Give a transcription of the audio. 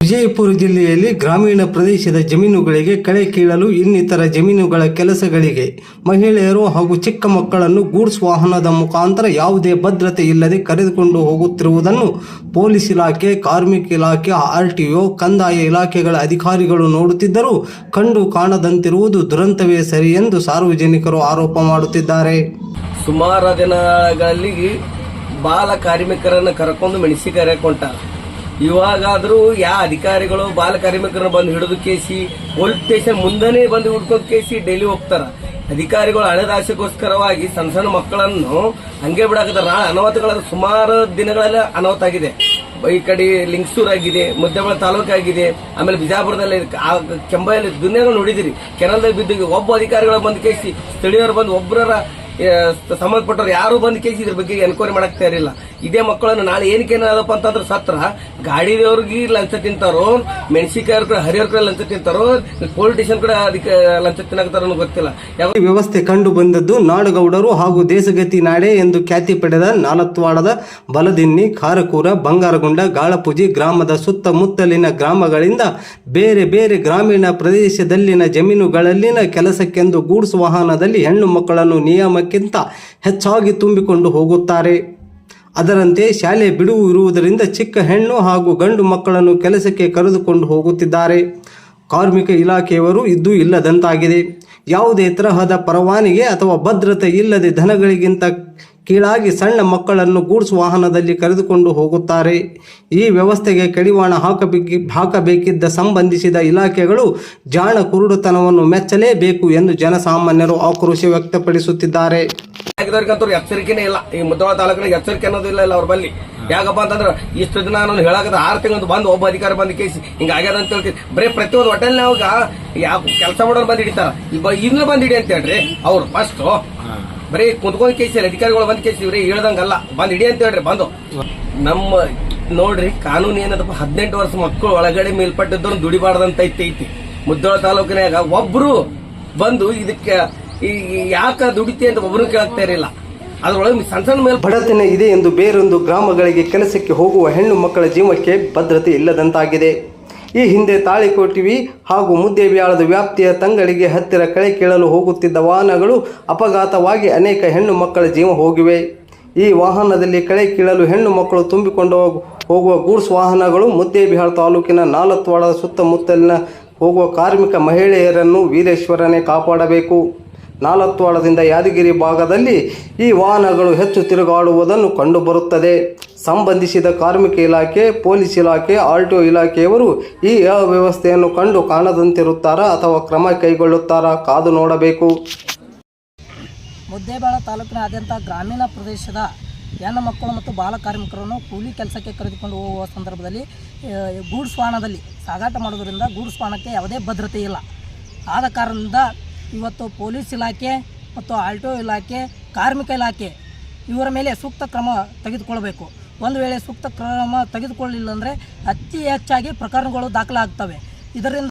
ವಿಜಯಪುರ ಜಿಲ್ಲೆಯಲ್ಲಿ ಗ್ರಾಮೀಣ ಪ್ರದೇಶದ ಜಮೀನುಗಳಿಗೆ ಕಳೆ ಕೀಳಲು ಇನ್ನಿತರ ಜಮೀನುಗಳ ಕೆಲಸಗಳಿಗೆ ಮಹಿಳೆಯರು ಹಾಗೂ ಚಿಕ್ಕ ಮಕ್ಕಳನ್ನು ಗೂಡ್ಸ್ ವಾಹನದ ಮುಖಾಂತರ ಯಾವುದೇ ಭದ್ರತೆ ಇಲ್ಲದೆ ಕರೆದುಕೊಂಡು ಹೋಗುತ್ತಿರುವುದನ್ನು ಪೊಲೀಸ್ ಇಲಾಖೆ, ಕಾರ್ಮಿಕ ಇಲಾಖೆ, ಆರ್ಟಿಒ, ಕಂದಾಯ ಇಲಾಖೆಗಳ ಅಧಿಕಾರಿಗಳು ನೋಡುತ್ತಿದ್ದರೂ ಕಂಡು ಕಾಣದಂತಿರುವುದು ದುರಂತವೇ ಸರಿ ಎಂದು ಸಾರ್ವಜನಿಕರು ಆರೋಪ ಮಾಡುತ್ತಿದ್ದಾರೆ. ಸುಮಾರು ದಿನಗಳಲ್ಲಿ ಬಾಲ ಕಾರ್ಮಿಕರನ್ನು ಕರ್ಕೊಂಡು ಮೆಣಸಿಕರೆ ಕೊಂಟಾರ ಇವಾಗಾದ್ರೂ ಯಾ ಅಧಿಕಾರಿಗಳು, ಬಾಲ ಕಾರ್ಮಿಕರನ್ನ ಬಂದು ಹಿಡಿದು ಕೇಸಿ, ಪೊಲೀಸ್ ಸ್ಟೇಷನ್ ಮುಂದೆನೇ ಬಂದು ಹಿಡ್ಕೊಂಡು ಕೇಸಿ ಡೈಲಿ ಹೋಗ್ತಾರ. ಅಧಿಕಾರಿಗಳು ಹಣದಾಸೆಗೋಸ್ಕರವಾಗಿ ಸಣ್ಣ ಸಣ್ಣ ಮಕ್ಕಳನ್ನು ಹಂಗೆ ನಾಳೆ ಅನಾಹುತಗಳ ಸುಮಾರು ದಿನಗಳಲ್ಲಿ ಅನಾಹುತ ಆಗಿದೆ. ಈ ಕಡೆ ಲಿಂಗಸೂರ್ ಆಗಿದೆ ತಾಲೂಕು ಆಗಿದೆ, ಆಮೇಲೆ ಬಿಜಾಪುರದಲ್ಲಿ ಆ ಕೆಂಬೈಯಲ್ಲಿ ದುನಿಯಾಗಳು ನೋಡಿದಿರಿ. ಕೆನಲ್ದಾಗ ಬಿದ್ದು ಒಬ್ಬ ಅಧಿಕಾರಿಗಳು ಬಂದು ಕೇಸಿ, ಸ್ಥಳೀಯರು ಬಂದು ಒಬ್ಬರ ಸಂಬಂಧಪಟ್ಟವ್ರು ಯಾರು ಬಂದು ಕೇಸಿ ಇದ್ರ ಬಗ್ಗೆ ಎನ್ಕ್ವೈರಿ ಮಾಡಕ್ ತಯಾರಿಲ್ಲ. ಇದೇ ಮಕ್ಕಳನ್ನು ನಾಳೆ ಏನಕ್ಕೆ ಏನಾದಪ್ಪ ಅಂತಂದ್ರೆ ಸತ್ರ. ಗಾಡಿದವ್ರಿಗೆ ಲಂಚ ತಿಂತಾರೋ ಮೆಣಸಿಕಾಯವ್ರ ಕಡೆ, ಹರಿಯವ್ರ ಕಡೆ ಲಂಚ ತಿಂತಾರೋ ಪೊಲೀಸ್ ಕಡೆ ಅದಕ್ಕೆ ಲಂಚ ತಿನ್ನಕತ್ತಾರ ಗೊತ್ತಿಲ್ಲ. ಯಾವ ವ್ಯವಸ್ಥೆ ಕಂಡು ಬಂದದ್ದು ನಾಡುಗೌಡರು ಹಾಗೂ ದೇಶಗತಿ ನಾಡೆ ಎಂದು ಖ್ಯಾತಿ ಪಡೆದ ನಾಲತ್ವಾಡದ ಬಲದಿನ್ನಿ, ಖಾರಕೂರ, ಬಂಗಾರಗುಂಡ, ಗಾಳಪೂಜಿ ಗ್ರಾಮದ ಸುತ್ತಮುತ್ತಲಿನ ಗ್ರಾಮಗಳಿಂದ ಬೇರೆ ಬೇರೆ ಗ್ರಾಮೀಣ ಪ್ರದೇಶದಲ್ಲಿನ ಜಮೀನುಗಳಲ್ಲಿನ ಕೆಲಸಕ್ಕೆಂದು ಗೂಡ್ಸ್ ವಾಹನದಲ್ಲಿ ಹೆಣ್ಣು ಮಕ್ಕಳನ್ನು ನಿಯಮಕ್ಕಿಂತ ಹೆಚ್ಚಾಗಿ ತುಂಬಿಕೊಂಡು ಹೋಗುತ್ತಾರೆ. ಅದರಂತೆ ಶಾಲೆ ಬಿಡುವು ಇರುವುದರಿಂದ ಚಿಕ್ಕ ಹೆಣ್ಣು ಹಾಗೂ ಗಂಡು ಮಕ್ಕಳನ್ನು ಕೆಲಸಕ್ಕೆ ಕರೆದುಕೊಂಡು ಹೋಗುತ್ತಿದ್ದಾರೆ. ಕಾರ್ಮಿಕ ಇಲಾಖೆಯವರು ಇದ್ದು ಇಲ್ಲದಂತಾಗಿದೆ. ಯಾವುದೇ ತರಹದ ಪರವಾನಿಗೆ ಅಥವಾ ಭದ್ರತೆ ಇಲ್ಲದೆ ದನಗಳಿಗಿಂತ ಕೀಳಾಗಿ ಸಣ್ಣ ಮಕ್ಕಳನ್ನು ಗೂಡ್ಸ್ ವಾಹನದಲ್ಲಿ ಕರೆದುಕೊಂಡು ಹೋಗುತ್ತಾರೆ. ಈ ವ್ಯವಸ್ಥೆಗೆ ಕಡಿವಾಣ ಹಾಕಬೇಕಿ ಹಾಕಬೇಕಿದ್ದ ಸಂಬಂಧಿಸಿದ ಇಲಾಖೆಗಳು ಜಾಣ ಕುರುಡುತನವನ್ನು ಮೆಚ್ಚಲೇಬೇಕು ಎಂದು ಜನಸಾಮಾನ್ಯರು ಆಕ್ರೋಶ ವ್ಯಕ್ತಪಡಿಸುತ್ತಿದ್ದಾರೆ. ಎಚ್ಚರಿಕೆನೇ ಇಲ್ಲ. ಈ ಮುದ್ದೋಳ ತಾಲೂಕಿನ ಎಚ್ಚರಿಕೆ ಅನ್ನೋದಿಲ್ಲ ಇಲ್ಲ ಅವ್ರ ಬಲ್ಲಿ ಯಾಕಪ್ಪ ಅಂತಂದ್ರೆ ಇಷ್ಟು ದಿನ ನಾನು ಹೇಳಕದ ಆರು ತಿಂಗಳು ಬಂದು ಒಬ್ಬ ಅಧಿಕಾರಿ ಬಂದು ಕೇಸಿ ಹಿಂಗ ಆಗ್ಯದ ಅಂತ ಹೇಳ್ತೀವಿ. ಬರೀ ಪ್ರತಿಯೊಂದು ಹೋಟೆಲ್ ನಾವಾಗ ಯಾವ ಕೆಲಸ ಮಾಡೋರು ಬಂದು ಹಿಡಿತಾರ. ಈಗ ಇನ್ನು ಬಂದು ಹಿಡಿ ಅಂತ ಹೇಳ್ರಿ. ಅವ್ರು ಫಸ್ಟ್ ಬರೀ ಕುಂತ್ಕೊಂಡ್ ಕೇಸಿ ಅಧಿಕಾರಿಗಳು ಬಂದ್ ಕೇಸಿ ಬರೀ ಹೇಳ್ದಂಗಲ್ಲ. ಬಂದ್ ಇಡಿ ಅಂತ ಹೇಳ್ರಿ, ಬಂದು. ನಮ್ಮ ನೋಡ್ರಿ ಕಾನೂನು ಏನದಪ್ಪ, ಹದಿನೆಂಟು ವರ್ಷ ಮಕ್ಕಳು ಒಳಗಡೆ ಮೇಲ್ಪಟ್ಟಿದ್ದವ್ರು ದುಡಿಬಾರ್ದಂತ ಐತಿ ಐತಿ. ಮುದ್ದೋಳ ತಾಲೂಕಿನಾಗ ಒಬ್ರು ಬಂದು ಇದಕ್ಕೆ ಈ ಯಾಕ ದುಡಿತಿ ಅಂತ ಒಬ್ರು ಕೇಳ್ತಾ ಇರಲಿಲ್ಲ. ಅದರೊಳಗೆ ಸಣ್ಣ ಸಣ್ಣ ಮೇಲೆ ಬಡತನ ಇದೆ ಎಂದು ಬೇರೊಂದು ಗ್ರಾಮಗಳಿಗೆ ಕೆಲಸಕ್ಕೆ ಹೋಗುವ ಹೆಣ್ಣು ಮಕ್ಕಳ ಜೀವಕ್ಕೆ ಭದ್ರತೆ ಇಲ್ಲದಂತಾಗಿದೆ. ಈ ಹಿಂದೆ ತಾಳಿಕೋಟಿವಿ ಹಾಗೂ ಮುದ್ದೇಬಿಯಾಳದ ವ್ಯಾಪ್ತಿಯ ತಂಗಳಿಗೆ ಹತ್ತಿರ ಕಳೆ ಕೀಳಲು ಹೋಗುತ್ತಿದ್ದ ವಾಹನಗಳು ಅಪಘಾತವಾಗಿ ಅನೇಕ ಹೆಣ್ಣು ಮಕ್ಕಳ ಜೀವ ಹೋಗಿವೆ. ಈ ವಾಹನದಲ್ಲಿ ಕಳೆ ಕೀಳಲು ಹೆಣ್ಣು ಮಕ್ಕಳು ತುಂಬಿಕೊಂಡು ಹೋಗು- ಹೋಗುವ ಗೂಡ್ಸ್ ವಾಹನಗಳು ಮುದ್ದೇಬಿಹಾಳ ತಾಲೂಕಿನ ನಾಲತ್ವಾಡದ ಸುತ್ತಮುತ್ತಲಿನ ಹೋಗುವ ಕಾರ್ಮಿಕ ಮಹಿಳೆಯರನ್ನು ವೀರೇಶ್ವರನೇ ಕಾಪಾಡಬೇಕು. ನಾಲತ್ವಾಡದಿಂದ ಯಾದಗಿರಿ ಭಾಗದಲ್ಲಿ ಈ ವಾಹನಗಳು ಹೆಚ್ಚು ತಿರುಗಾಡುವುದನ್ನು ಕಂಡುಬರುತ್ತದೆ. ಸಂಬಂಧಿಸಿದ ಕಾರ್ಮಿಕ ಇಲಾಖೆ, ಪೊಲೀಸ್ ಇಲಾಖೆ ಆರ್ಟಿಒ ಇಲಾಖೆಯವರು ಈ ಅವ್ಯವಸ್ಥೆಯನ್ನು ಕಂಡು ಕಾಣದಂತಿರುತ್ತಾರಾ ಅಥವಾ ಕ್ರಮ ಕೈಗೊಳ್ಳುತ್ತಾರಾ ಕಾದು ನೋಡಬೇಕು. ಮುದ್ದೇಬೇಳ ತಾಲೂಕಿನಾದ್ಯಂತ ಗ್ರಾಮೀಣ ಪ್ರದೇಶದ ಹೆಣ್ಣು ಮಕ್ಕಳು ಮತ್ತು ಬಾಲ ಕಾರ್ಮಿಕರನ್ನು ಕೂಲಿ ಕೆಲಸಕ್ಕೆ ಕರೆದುಕೊಂಡು ಹೋಗುವ ಸಂದರ್ಭದಲ್ಲಿ ಗೂಡ್ಸ್ ವಾಹನದಲ್ಲಿ ಸಾಗಾಟ ಮಾಡೋದರಿಂದ ಗೂಡ್ಸ್ ವಾಹನಕ್ಕೆ ಯಾವುದೇ ಭದ್ರತೆ ಇಲ್ಲ. ಆದ ಕಾರಣದಿಂದ ಇವತ್ತು ಪೊಲೀಸ್ ಇಲಾಖೆ ಮತ್ತು ಆಲ್ಟೋ ಇಲಾಖೆ, ಕಾರ್ಮಿಕ ಇಲಾಖೆ ಇವರ ಮೇಲೆ ಸೂಕ್ತ ಕ್ರಮ ತೆಗೆದುಕೊಳ್ಬೇಕು. ಒಂದು ವೇಳೆ ಸೂಕ್ತ ಕ್ರಮ ತೆಗೆದುಕೊಳ್ಳಿಲ್ಲ ಅಂದರೆ ಅತಿ ಹೆಚ್ಚಾಗಿ ಪ್ರಕರಣಗಳು ದಾಖಲಾಗ್ತವೆ. ಇದರಿಂದ